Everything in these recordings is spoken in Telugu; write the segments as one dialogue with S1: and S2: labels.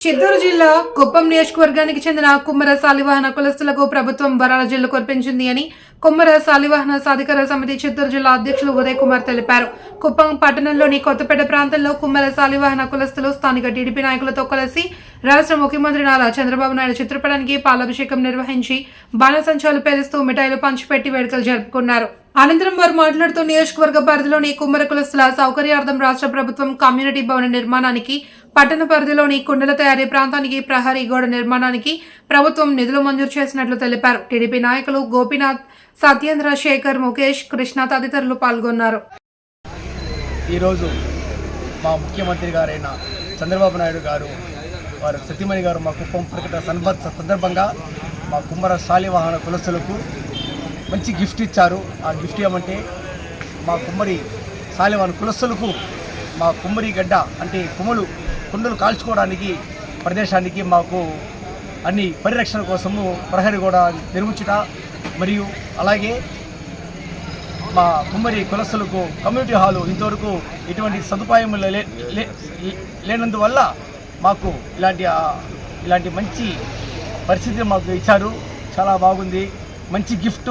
S1: చిత్తూరు జిల్లా కుప్పం నియోజకవర్గానికి చెందిన కుమ్మర శాలివాహన కులస్తులకు ప్రభుత్వం వరాల జిల్లు కురిపించింది అని కుమ్మర శాలివాహన సాధికార సమితి చిత్తూరు జిల్లా అధ్యక్షులు ఉదయ్ కుమార్ తెలిపారు. కుప్పం పట్టణంలోని కొత్తపేట ప్రాంతంలో కుమ్మర శాలివాహన కులస్తులు స్థానిక టీడీపీ నాయకులతో కలిసి రాష్ట్ర ముఖ్యమంత్రి నారా చంద్రబాబు నాయుడు చిత్రపటానికి పాలాభిషేకం నిర్వహించి బాణసంచాలు పేలుస్తూ మిఠాయిలు పంచిపెట్టి వేడుకలు జరుపుకున్నారు. అనంతరం వారు మాట్లాడుతూ నియోజకవర్గ పరిధిలోని కుమ్మర కులస్తుల సౌకర్యార్థం రాష్ట్ర ప్రభుత్వం కమ్యూనిటీ భవన నిర్మాణానికి పట్టణ పరిధిలోని కుండల తయారీ ప్రాంతానికి ప్రహరీ గోడ నిర్మాణానికి ప్రభుత్వం నిధులు మంజూరు చేసినట్లు తెలిపారు. టీడీపీ నాయకులు గోపీనాథ్ సత్యేంద్ర శేఖర్ ముఖేష్ కృష్ణ తదితరులు పాల్గొన్నారు.
S2: ఈరోజు మా ముఖ్యమంత్రి గారైన చంద్రబాబు నాయుడు గారు వారు సతీమణి గారు మా కుప్పం ప్రకటన సన్బత్ సందర్భంగా మా కుమ్మర శాలివాహన కులస్తులకు మంచి గిఫ్ట్ ఇచ్చారు. ఆ గిఫ్ట్ ఏమంటే మా కుమ్మరి శాలివాహన కులస్తులకు మా కుమ్మరి గడ్డ అంటే కుమ్మలు కుండలు కాల్చుకోవడానికి ప్రదేశానికి మాకు అన్ని పరిరక్షణ కోసము ప్రహరీ కూడా నిర్మించుట మరియు అలాగే మా కుమ్మరి కులస్తులకు కమ్యూనిటీ హాలు ఇంతవరకు ఎటువంటి సదుపాయం లే- లే- లేనందువల్ల మాకు ఇలాంటి ఇలాంటి మంచి పరిస్థితి మాకు ఇచ్చారు. చాలా బాగుంది. మంచి గిఫ్ట్.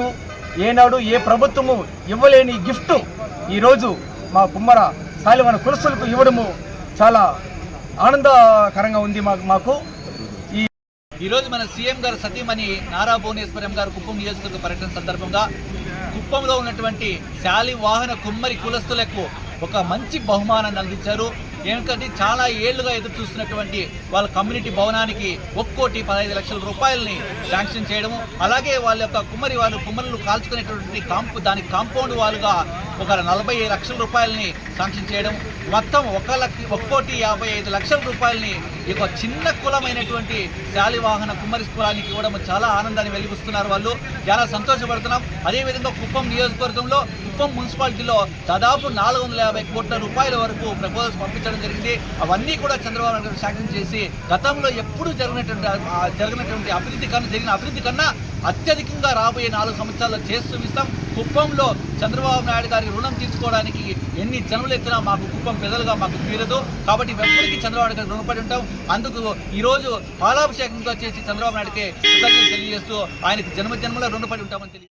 S2: ఏనాడు ఏ ప్రభుత్వము ఇవ్వలేని గిఫ్ట్ ఈరోజు మా కుమ్మర సాలివన కులస్తులకు ఇవ్వడము చాలా ఆనందకరంగా ఉంది మాకు మాకు. ఈ
S3: ఈరోజు మన సీఎం గారు సతీమణి నారా భువనేశ్వరం గారు కుప్పం నియోజకవర్గ పర్యటన సందర్భంగా కుప్పంలో ఉన్నటువంటి శాలి వాహన కుమ్మరి కులస్తులకు ఒక మంచి బహుమానాన్ని అందించారు. ఎందుకంటే చాలా ఏళ్ళుగా ఎదురు చూస్తున్నటువంటి వాళ్ళ కమ్యూనిటీ భవనానికి ఒక్కోటి పదహైదు లక్షల రూపాయలని శాంక్షన్ చేయడము అలాగే వాళ్ళ యొక్క కుమ్మరి వాళ్ళు కుమ్మరులు కాల్చుకునేటువంటి కాంపు దానికి కాంపౌండ్ వాళ్ళుగా ఒక నలభై లక్షల రూపాయలని శాంక్షన్ చేయడం మొత్తం ఒక లక్ష ఒక్కోటి యాభై ఐదు లక్షల రూపాయలని ఈ యొక్క చిన్న కులమైనటువంటి శాలివాహన కుమ్మరి కులానికి ఇవ్వడం చాలా ఆనందాన్ని వెలిగిస్తున్నారు వాళ్ళు. చాలా సంతోషపడుతున్నాం. అదేవిధంగా కుప్పం నియోజకవర్గంలో కుప్పం మున్సిపాలిటీలో దాదాపు నాలుగు వందల యాభై కోట్ల రూపాయల వరకు ప్రపోజల్స్ పంపించడం జరిగింది. అవన్నీ కూడా చంద్రబాబు నాయుడు గారు శాంక్షన్ చేసి గతంలో ఎప్పుడూ జరిగినటువంటి జరిగినటువంటి అభివృద్ధి కన్నా జరిగిన అభివృద్ధి కన్నా అత్యధికంగా రాబోయే నాలుగు సంవత్సరాల్లో చేస్తూ ఇస్తాం. కుప్పంలో చంద్రబాబు నాయుడు గారికి రుణం తీర్చుకోవడానికి ఎన్ని జనులు ఎత్తినా మాకు కుప్పం ప్రజలుగా మాకు తీరదు. కాబట్టి ఎప్పటికీ చంద్రబాబు నాయుడు గారికి రుణపడి ఉంటాం. అందుకు ఈరోజు పాలాభిషేకంతో చేసి చంద్రబాబు నాయుడికి కృతజ్ఞతలు తెలియజేస్తూ ఆయనకి జన్మ జన్మలో రుణపడి ఉంటామని తెలియ